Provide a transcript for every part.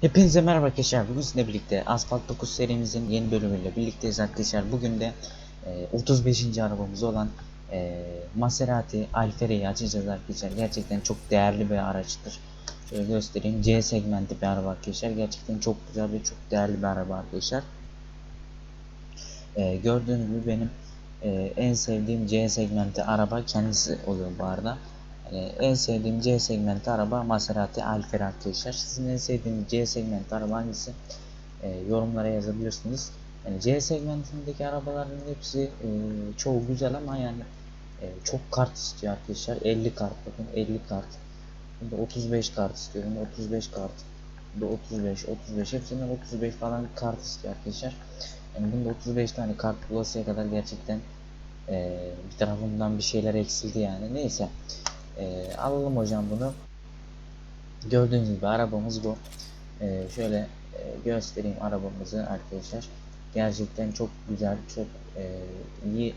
Hepinize merhaba arkadaşlar. Bugün sizinle birlikte Asphalt 9 serimizin yeni bölümüyle birlikteyiz arkadaşlar. Bugün de e, 35. arabamız olan e, Maserati Alfera'yı açacağız arkadaşlar. Gerçekten çok değerli bir araçtır. Şöyle göstereyim. C segmenti bir araba arkadaşlar. Gerçekten çok güzel ve çok değerli bir araba arkadaşlar. E, gördüğünüz gibi benim e, en sevdiğim C segmenti araba kendisi oluyor bu arada. Yani en sevdiğim C segmenti araba Maserati Alfera arkadaşlar. Sizin en sevdiğiniz C segmenti araba hangisi? E, yorumlara yazabilirsiniz. Yani C segmentindeki arabaların hepsi e, çoğu güzel ama yani e, çok kart istiyor arkadaşlar. 50 kart bakın 50 kart. Bunda 35 kart istiyorum. 35 kart. Bunda 35, 35 hepsinden 35 falan kart istiyor arkadaşlar. Yani bunda 35 tane kart bulasıya kadar gerçekten e, bir tarafımdan bir şeyler eksildi yani. Neyse. E, alalım hocam bunu. Gördüğünüz gibi arabamız bu. E, şöyle e, göstereyim arabamızı arkadaşlar. Gerçekten çok güzel, çok e, iyi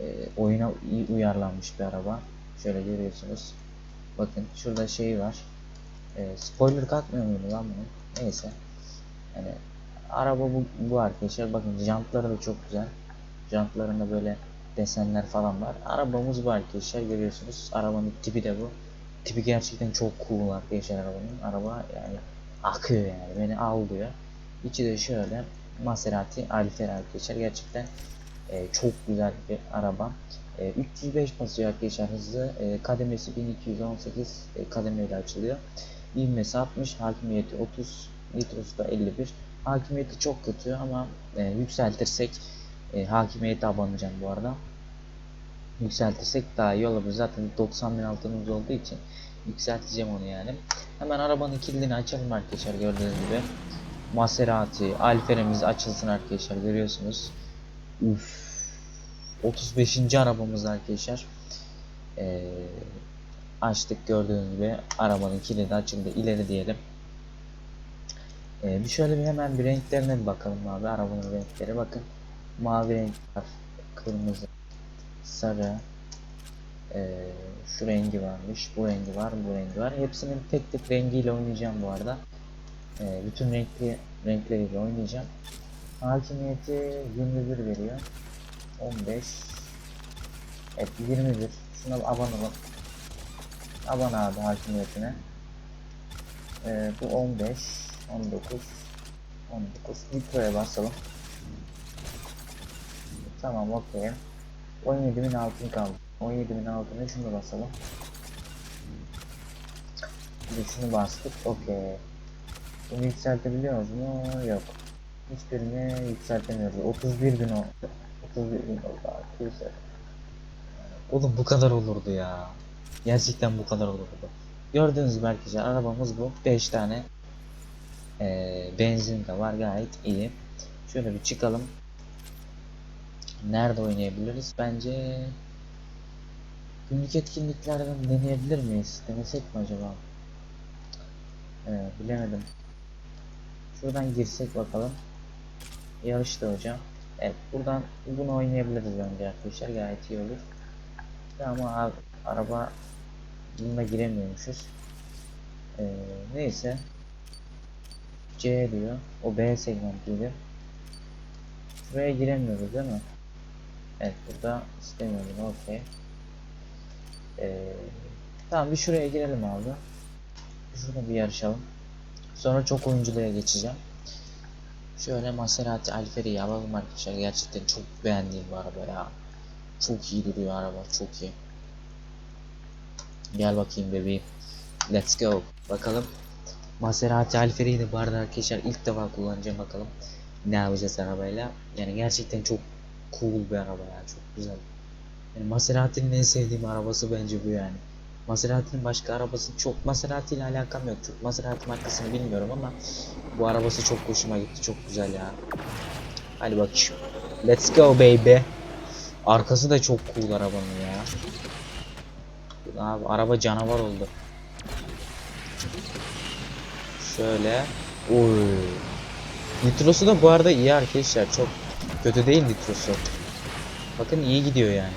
e, oyuna iyi uyarlanmış bir araba. Şöyle görüyorsunuz. Bakın şurada şey var. E, spoiler katmıyor muydu lan bunu? Neyse. Yani araba bu, bu arkadaşlar. Bakın jantları da çok güzel. Jantlarında böyle desenler falan var. Arabamız bu arkadaşlar görüyorsunuz. Arabanın tipi de bu. Tipi gerçekten çok cool arkadaşlar arabanın. Araba yani akıyor yani beni al diyor. İçi de şöyle Maserati Alfera arkadaşlar. Gerçekten e, çok güzel bir araba. E, 305 basıyor arkadaşlar hızlı. E, kademesi 1218 e, kademeyle açılıyor. İvmesi 60, hakimiyeti 30, nitrosu da 51. Hakimiyeti çok kötü ama e, yükseltirsek e, hakimiyete abanacağım bu arada. Yükseltirsek daha iyi olabilir. Zaten 90 bin altınımız olduğu için yükselteceğim onu yani. Hemen arabanın kilidini açalım arkadaşlar gördüğünüz gibi. Maserati, Alfera'mız açılsın arkadaşlar görüyorsunuz. Uf. 35. arabamız arkadaşlar. Ee, açtık gördüğünüz gibi arabanın kilidi açıldı. İleri diyelim. Ee, bir şöyle bir hemen bir renklerine bir bakalım abi. Arabanın renkleri bakın. Mavi renk var. Kırmızı. Sarı. Ee, şu rengi varmış. Bu rengi var. Bu rengi var. Hepsinin tek tek rengiyle oynayacağım bu arada. Ee, bütün renkli renkleriyle oynayacağım. Hakimiyeti 21 veriyor. 15 Evet 21 Şuna abanalım Aban abi hakimiyetine ee, Bu 15 19 19 Nitro'ya basalım Tamam okey. 17.000 altın kaldı. 17.000 altını şunu basalım. Bir şunu bastık okey. Bunu yükseltebiliyoruz mu? Yok. Hiçbirini yükseltemiyoruz. 31 bin oldu. 31 bin oldu arkadaşlar Oğlum bu kadar olurdu ya. Gerçekten bu kadar olurdu. Gördüğünüz gibi arkadaşlar arabamız bu. 5 tane ee, benzin de var. Gayet iyi. Şöyle bir çıkalım Nerede oynayabiliriz? Bence Günlük etkinliklerden deneyebilir miyiz? Denesek mi acaba? Ee, bilemedim. Şuradan girsek bakalım. Yarıştı hocam. Evet buradan bunu oynayabiliriz bence arkadaşlar. Gayet iyi olur. Ama araba bununla giremiyormuşuz. Ee, neyse. C diyor. O B segmentiydi. Şuraya giremiyoruz değil mi? Evet burada istemiyorum. Okey. Ee, tamam bir şuraya girelim abi. Şurada bir yarışalım. Sonra çok oyunculuğa geçeceğim. Şöyle Maserati Alferi'yi alalım arkadaşlar. Gerçekten çok beğendiğim bir araba ya. Çok iyi duruyor araba. Çok iyi. Gel bakayım bebeğim. Let's go. Bakalım. Maserati Alferi'yi de bu arada arkadaşlar ilk defa kullanacağım bakalım. Ne yapacağız arabayla. Yani gerçekten çok cool bir araba ya. Çok güzel. Yani Maserati'nin en sevdiğim arabası bence bu yani. Maserati'nin başka arabası çok Maserati ile alakam yok. Çok Maserati markasını bilmiyorum ama bu arabası çok hoşuma gitti. Çok güzel ya. Hadi bak. Let's go baby. Arkası da çok cool arabanın ya. Abi araba canavar oldu. Şöyle. Oy. Nitrosu da bu arada iyi arkadaşlar. Çok kötü değil nitrosu. Bakın iyi gidiyor yani.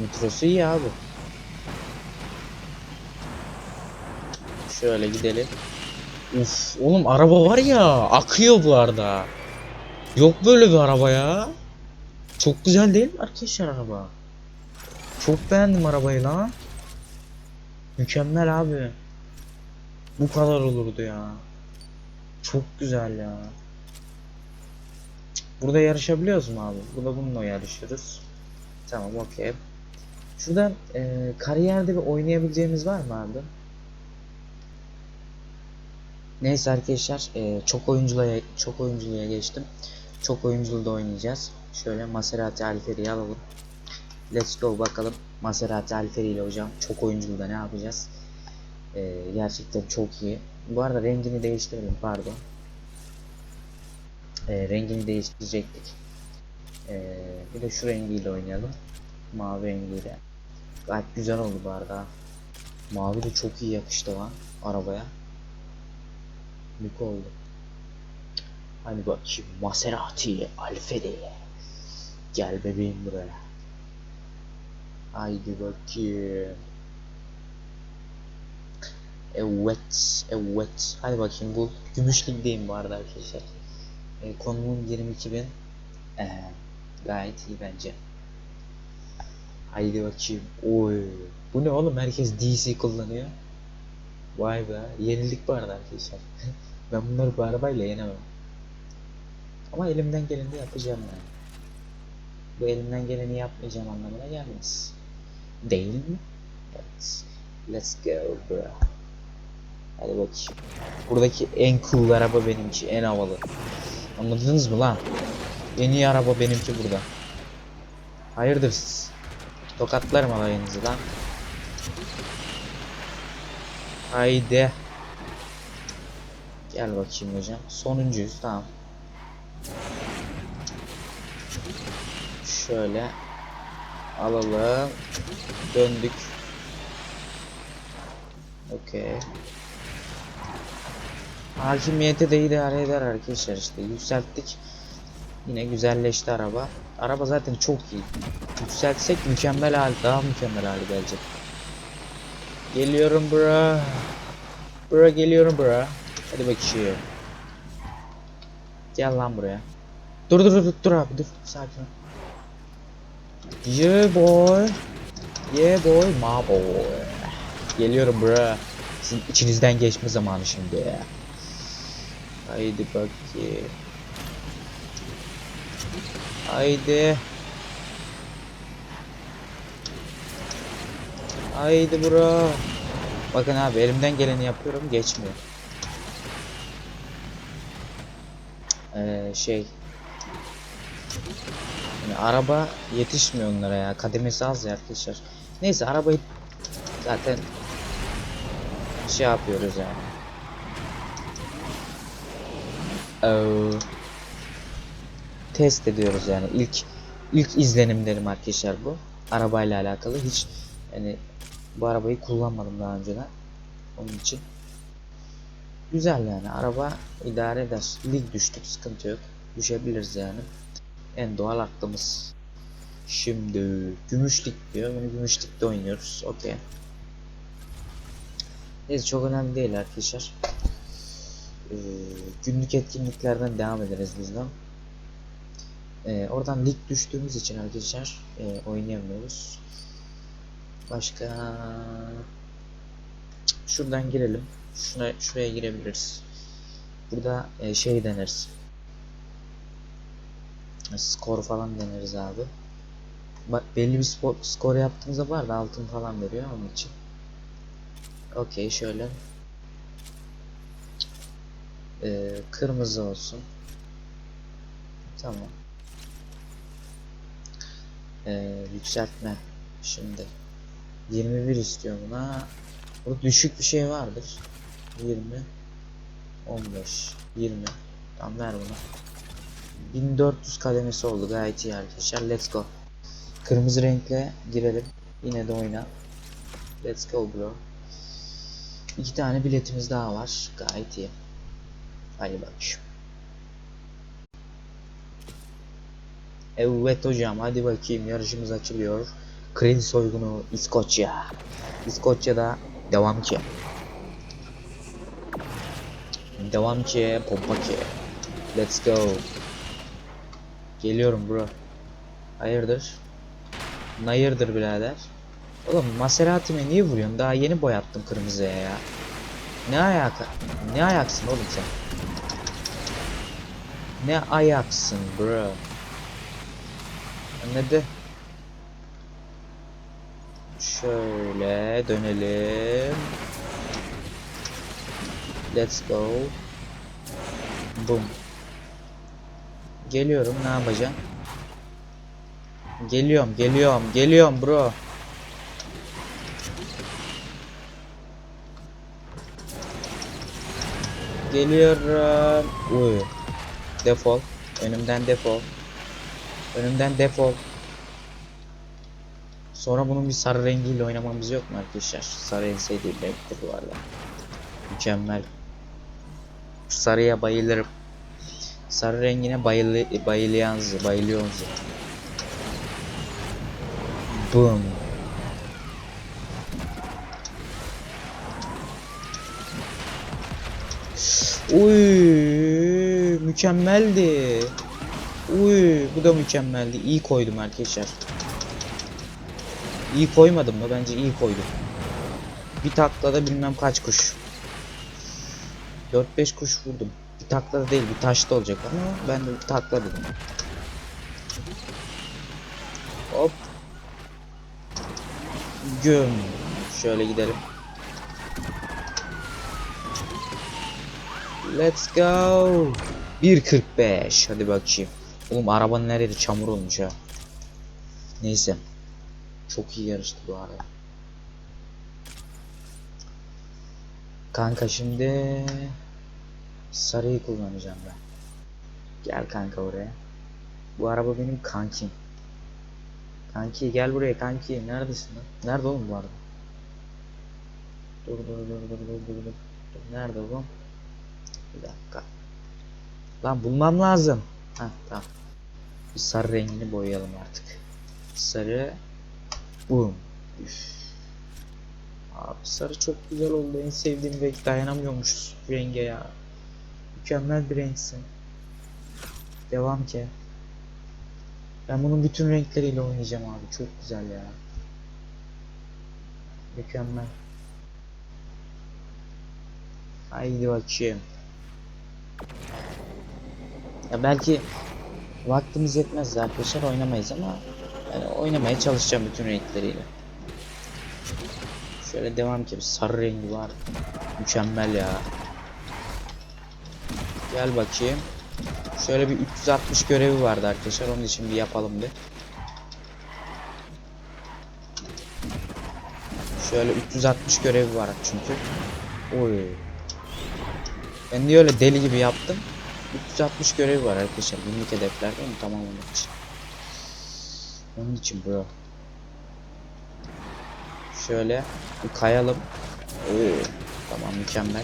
Nitrosu iyi abi. Şöyle gidelim. Uf oğlum araba var ya akıyor bu arada. Yok böyle bir araba ya. Çok güzel değil mi arkadaşlar araba? Çok beğendim arabayı lan. Mükemmel abi. Bu kadar olurdu ya. Çok güzel ya. Burada yarışabiliyoruz mu abi? Burada bununla yarışıyoruz. Tamam okey. Şuradan e, kariyerde bir oynayabileceğimiz var mı abi? Neyse arkadaşlar e, çok oyunculuğa çok oyunculuğa geçtim. Çok oyunculu da oynayacağız. Şöyle Maserati Alferi'yi alalım. Let's go bakalım. Maserati Alferi ile hocam çok oyunculuda ne yapacağız? E, gerçekten çok iyi. Bu arada rengini değiştirelim pardon. E, rengini değiştirecektik. E, bir de şu rengiyle oynayalım. Mavi rengiyle. Gayet güzel oldu bu arada. Mavi de çok iyi yakıştı lan arabaya. Mük oldu. Hadi bakayım Maserati Alferi. Gel bebeğim buraya. Haydi bakayım. Evet, evet. Hadi bakayım bu gümüş ligdeyim bu arada arkadaşlar. E, konumum 22.000. Ee, gayet iyi bence. Haydi bakayım. Oy. Bu ne oğlum? Herkes DC kullanıyor. Vay be. Yenildik bu arada arkadaşlar. ben bunları bu arabayla yenemem. Ama elimden geleni yapacağım yani. Bu elimden geleni yapmayacağım anlamına gelmez. Değil mi? Evet. Let's go bro. Hadi bakayım. Buradaki en cool araba benimki. En havalı. Anladınız mı lan? En iyi araba benimki burada. Hayırdır siz? Tokatlarım alayınızı lan. Haydi. Gel bakayım hocam. Sonuncuyuz tamam. Şöyle alalım. Döndük. Okey. Hakimiyeti de idare eder arkadaşlar işte yükselttik. Yine güzelleşti araba. Araba zaten çok iyi. Yükseltsek mükemmel hal, daha mükemmel hale gelecek. Geliyorum bro. Bro geliyorum bro. Hadi bakayım. Gel lan buraya. Dur dur dur dur abi dur sakin ol. Yeah boy. Yeah boy, my boy. Geliyorum bro. Sizin içinizden geçme zamanı şimdi. Haydi bakayım. Haydi. Haydi bro. Bakın abi elimden geleni yapıyorum geçmiyor. Ee, şey. Yani araba yetişmiyor onlara ya. Kademesi az ya arkadaşlar. Neyse arabayı zaten şey yapıyoruz yani. Test ediyoruz yani. İlk ilk izlenimlerim arkadaşlar bu. Arabayla alakalı. Hiç yani bu arabayı kullanmadım daha önceden. Onun için. Güzel yani. Araba idare eder. Lig düştük. Sıkıntı yok. Düşebiliriz yani. En doğal aklımız şimdi gümüşlik diyor. Bunu gümüşlikte oynuyoruz. Okey. Neyse çok önemli değil arkadaşlar ee, günlük etkinliklerden devam ederiz bizden ee, oradan lig düştüğümüz için arkadaşlar e, oynayamıyoruz. Başka şuradan girelim. Şuna şuraya girebiliriz. Burada e, şey deneriz. Skor falan deneriz abi. Bak belli bir spor, skor yaptığınızda var da altın falan veriyor onun için. Okey şöyle. Ee, kırmızı olsun. Tamam. Ee, yükseltme şimdi. 21 istiyor buna. Burada düşük bir şey vardır. 20 15 20 tamam ver buna 1400 kademesi oldu. Gayet iyi arkadaşlar. Let's go. Kırmızı renkle girelim. Yine de oyna. Let's go bro. İki tane biletimiz daha var. Gayet iyi hadi bakayım Evet hocam hadi bakayım yarışımız açılıyor. Kredi soygunu İskoçya. İskoçya'da devam ki. Devam ki. Let's go. Geliyorum bro. Hayırdır? Hayırdır birader? Oğlum Maserati'me niye vuruyorsun? Daha yeni boyattım kırmızıya ya. Ne ayak ne ayaksın oğlum sen? Ne ayaksın bro? Ne de? Şöyle dönelim. Let's go. Boom. Geliyorum ne yapacağım? Geliyorum geliyorum geliyorum bro. Geliyorum. Uy. Defol. Önümden defol. Önümden defol. Sonra bunun bir sarı rengiyle oynamamız yok mu arkadaşlar? Sarı en sevdiğim renktir bu arada. Mükemmel. Sarıya bayılırım. Sarı rengine bayılı bayılıyorsunuz, bayılıyorsunuz. Boom. Uy, mükemmeldi. Uy, bu da mükemmeldi. İyi koydum arkadaşlar. İyi koymadım mı? Bence iyi koydum. Bir taklada bilmem kaç kuş. 4-5 kuş vurdum. Bir taklada değil, bir taşta olacak ama ben de bir takla dedim. Hop. Göm. Şöyle gidelim. Let's go. 1.45. Hadi bakayım. Oğlum arabanın nerede çamur olmuş ha. Neyse. Çok iyi yarıştı bu arada. Kanka şimdi sarıyı kullanacağım ben. Gel kanka oraya. Bu araba benim kankim. Kanki gel buraya kanki. Neredesin lan? Nerede oğlum bu araba? Dur dur dur dur dur dur. dur. Nerede bu? Lan bulmam lazım. Ha tamam. Bir sarı rengini boyayalım artık. Sarı. Boom. Üf. Abi sarı çok güzel oldu. En sevdiğim renk dayanamıyormuşuz renge ya. Mükemmel bir renksin. Devam ki. Ben bunun bütün renkleriyle oynayacağım abi. Çok güzel ya. Mükemmel. Haydi bakayım. Ya belki vaktimiz yetmez arkadaşlar oynamayız ama yani oynamaya çalışacağım bütün renkleriyle. Şöyle devam ki sarı rengi var. Mükemmel ya. Gel bakayım. Şöyle bir 360 görevi vardı arkadaşlar. Onun için bir yapalım bir. Şöyle 360 görevi var çünkü. Oy. Ben de öyle deli gibi yaptım. 360 görevi var arkadaşlar. Günlük hedeflerde onu tamamlamak için. Onun için bro. Şöyle kayalım. Oo, tamam mükemmel.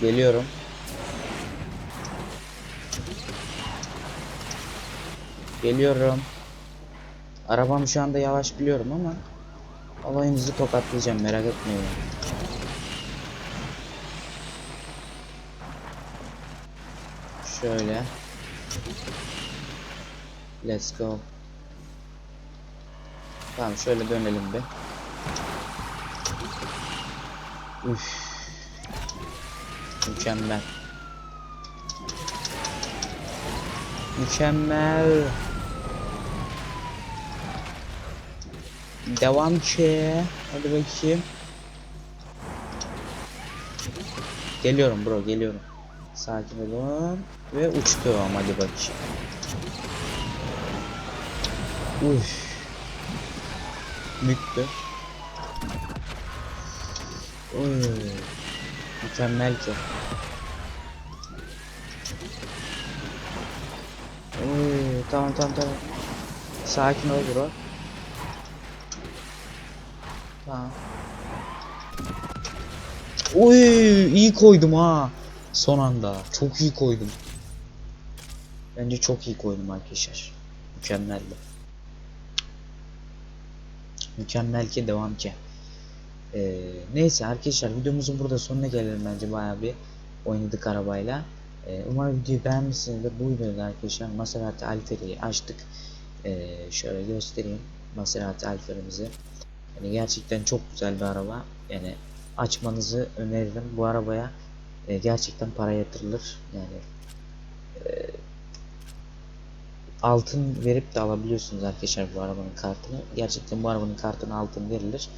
Geliyorum. Geliyorum. Arabam şu anda yavaş biliyorum ama olayınızı tokatlayacağım merak etmeyin. Şöyle. Let's go. Tamam şöyle dönelim bir. Üf. Mükemmel. Mükemmel. Devam ki. Hadi bakayım. Geliyorum bro geliyorum. Sakin olun. Ve uçtu ama hadi bakayım. Uf. Müktü. Oy. Mükemmel ki. Oy, tamam tamam tamam. Sakin ol bro. Tamam. Oy, iyi koydum ha. Son anda. Çok iyi koydum. Bence çok iyi koydum arkadaşlar. Mükemmeldi. Mükemmel ki devam ki. Ee, neyse arkadaşlar videomuzun burada sonuna gelelim bence bayağı bir oynadık arabayla. Ee, umarım videoyu beğenmişsinizdir. Bu videoda arkadaşlar Maserati Alfieri'yi açtık. Ee, şöyle göstereyim Maserati Alfieri'mizi. Yani gerçekten çok güzel bir araba. Yani açmanızı öneririm. Bu arabaya e, gerçekten para yatırılır. Yani e, altın verip de alabiliyorsunuz arkadaşlar bu arabanın kartını. Gerçekten bu arabanın kartına altın verilir.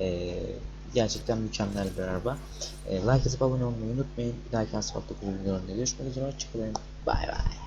E, gerçekten mükemmel bir araba. E, like atıp abone olmayı unutmayın. Bir dahaki asfaltta videolarında görüşmek üzere. Hoşçakalın. Bay bay.